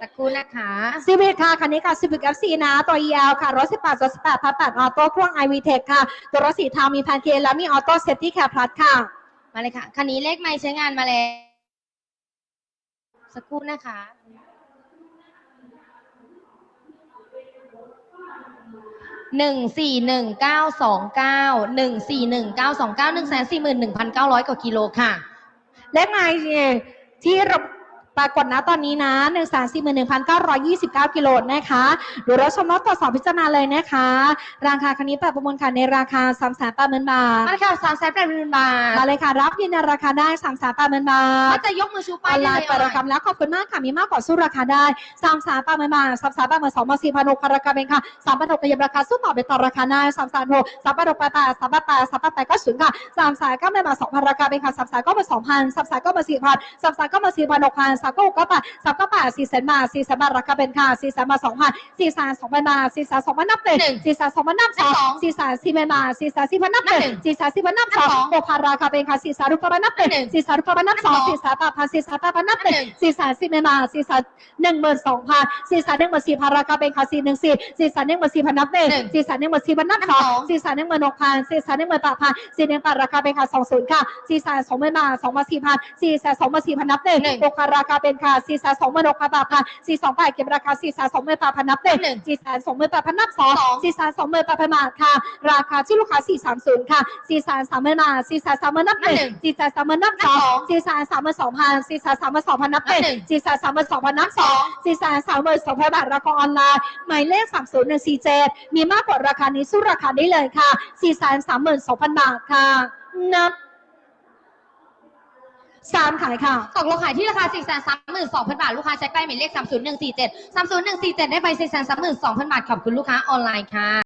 สักครู่นะคะซีวิ c ค่ะคันนี้ค่ะซีวิ c FC นะ ตัว EL ค่ะรถ18ตัว18พัน8ออโต้เครื่อง iV Tech ค่ะ ตัวรถสีเทามีแพนเค้กและมีออโต้เซฟตี้แคร์พลัสค่ะ มาเลยค่ะ คันนี้เลขไม่ใช้งานมาแล้วสักครู่นะคะหนึ่งสี่หนึ่งเก้าสองเก้าหนึ่งสี่หนึ่งเก้าสองเก้าหนึ่งแสนสี่หมื่นหนึ่งพันเก้าร้อยกว่ากิโลค่ะ เลขไมล์ที่เรา ปรากฏนะตอนนี้นะ1 4 1 9 2 9 กิโลนะคะหรือเราชมรถตรวจสอบพิจารณาเลยนะคะ ราคาคันนี้ปรับประมูลค่ะในราคา 3 8 0 0 0 0 บาทมาเลยค่ะ3 8 0 0 0 0 บาท มาเลยค่ะ รับยืนยันราคาได้ 3 8 0 0 0 0 บาทก็จะยกมือชูป้ายเลยเปิดราคาแล้วขอบคุณมากค่ะ มีมากกว่าสู้ราคาได้ 3 8 0 0 0 0 บาท 3 8 0 0 0 0 2 4 6 0 0ราคาเป็นค่ะ3 8 6 0 0ราคาสู้ต่อไปต่อราคาได้3 3 6 3 8 6 8 8 3 8 8 3 8 8ก็สูงค่ะ3 3 9 0 0 0 บาท2,000ราคาเป็นค่ะ3 3 9 0 0 0 2,000 3 3 9 0 0 0 4,000 3 3 9 0 0 4,000 6,000ก็มาสี่พันหกพันสามก็หกก็แปดสามก็แปดสี่แสนบาทสี่แสนบาทราคาเป็นค่ะสี่แสนบาทสองพันสี่แสนสองพันบาทสี่แสนสองพันนับหนึ่งสี่แสนสองพันนับสองสี่แสนสี่พันบาทสี่แสนสี่พันนับหนึ่งสี่แสนสี่พันนับสองหกพันราคาเป็นค่ะสี่แสนรูปพันนับหนึ่งสี่แสนรูปพันนับสองสี่แสนแปดพันสี่แสนแปดพันนับหนึ่งสี่แสนสี่หมื่นบาทสี่แสนหนึ่งหมื่นสองพันสี่แสนหนึ่งหมื่นสี่พันราคาเป็นค่ะสี่หนึ่งสี่สี่แสนหนึ่งหมื่นสี่พันนับหนึ่งสี่แสนหนึ่งหมื่นสี่พันนับสองสี่แสนหนึ่งหมื่นหกพันสี่แสนหนึ่งหมื่นแปดพันสี่หนึ่งแปดราคาเป็นค่ะสองศูนย์ค่ะสี่แสนสองหมื่นบาทสองพันสี่พันสี่แสนสองหมื่นสี่พันนับหนึ่งหกพันราคาเป็นค่ะสี่แสนสองหมื่นหกพันแปดพันสี่สองแปดเก็บราคาสี่แสนสองหมื่นแปดพันนับหนึ่งสี่แสนสองหมื่นแปดพันนับสองสี่แสนสองหมื่นแปดพันบาทค่ะ ราคาที่ลูกค้าสี่สามศูนย์ค่ะสี่แสนสามหมื่นบาทสี่แสนสามหมื่นนับหนึ่งสี่แสนสามหมื่นนับสองสี่แสนสามหมื่นสองพันสี่แสนสามหมื่นสองพันนับหนึ่งสี่แสนสามหมื่นสองพันนับสองสี่แสนสามหมื่นสองพันบาทราคาออนไลน์หมายเลขสามศูนย์หนึ่งสี่เจ็ดมีมากกว่าราคานี้สู้ราคาได้เลยค่ะสี่แสนสามหมื่นสองพันบาทค่ะนับ สามขายค่ะตกลงขายที่ราคา 4 3 2 0 0 0 บาท ลูกค้าใช้ใกล้หมายเลข 30147 30147 ได้ไป 4 3 2 0 0 0 บาท ขอบคุณลูกค้าออนไลน์ค่ะ